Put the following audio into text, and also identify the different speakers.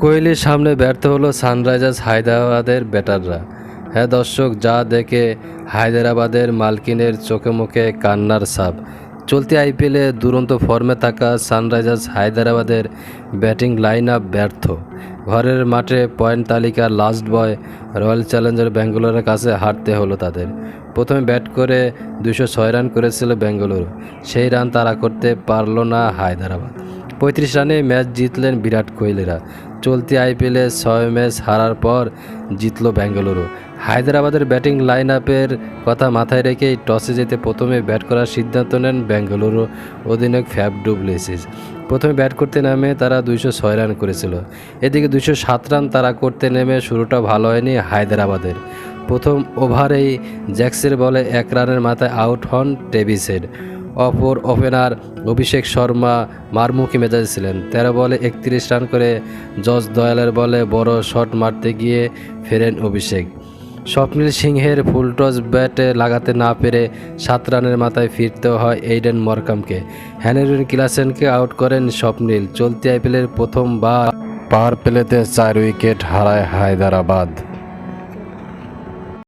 Speaker 1: কোহলির সামনে ব্যর্থ হলো সানরাইজার্স হায়দ্রাবাদের ব্যাটাররা হ্যাঁ দর্শক, যা দেখে হায়দ্রাবাদের মালকিনের চোখে মুখে কান্নার সাপ চলতি আইপিএলে দুরন্ত ফর্মে থাকা সানরাইজার্স হায়দ্রাবাদের ব্যাটিং লাইন আপ ব্যর্থ। ঘরের মাঠে পয়েন্ট তালিকার লাস্ট বয় রয়্যাল চ্যালেঞ্জার ব্যাঙ্গালোরের কাছে হারতে হলো তাদের। প্রথমে ব্যাট করে দুশো ছয় রান করেছিল বেঙ্গালুরু সেই রান তারা করতে পারল না হায়দ্রাবাদ। পঁয়ত্রিশ রানে ম্যাচ জিতলেন বিরাট কোহলিরা। চলতি আইপিএলে ছয় ম্যাচ হারার পর জিতল বেঙ্গালুরু হায়দ্রাবাদের ব্যাটিং লাইন আপের কথা মাথায় রেখেই টসে যেতে প্রথমে ব্যাট করার সিদ্ধান্ত নেন বেঙ্গালুরু অধিনায়ক ফ্যাব ডুপ্লেসিস প্রথমে ব্যাট করতে নামে তারা দুইশো ছয় রান করেছিল। এদিকে দুইশো সাত রান তারা করতে নেমে শুরুটা ভালো হয়নি হায়দ্রাবাদের। প্রথম ওভারেই জ্যাক্সের বলে এক রানের মাথায় আউট হন টেভিসের। অপর ওপেনার অভিষেক শর্মা মারমুখী মেজাজে ছিলেন। তেরো বলে একত্রিশ রান করে জজ দয়ালের বলে বড় শট মারতে গিয়ে ফেরেন অভিষেক। স্বপ্নীল সিংহের ফুলটস ব্যাটে লাগাতে না পেরে সাত রানের মাথায় ফিরতে হয় এইডেন মরকামকে। হ্যানেরুন কিলাসেনকে আউট করেন স্বপ্নীল। চলতি আইপিএলের প্রথম প্রথমবার পাওয়ার প্লেতে চার উইকেট হারায় হায়দ্রাবাদ।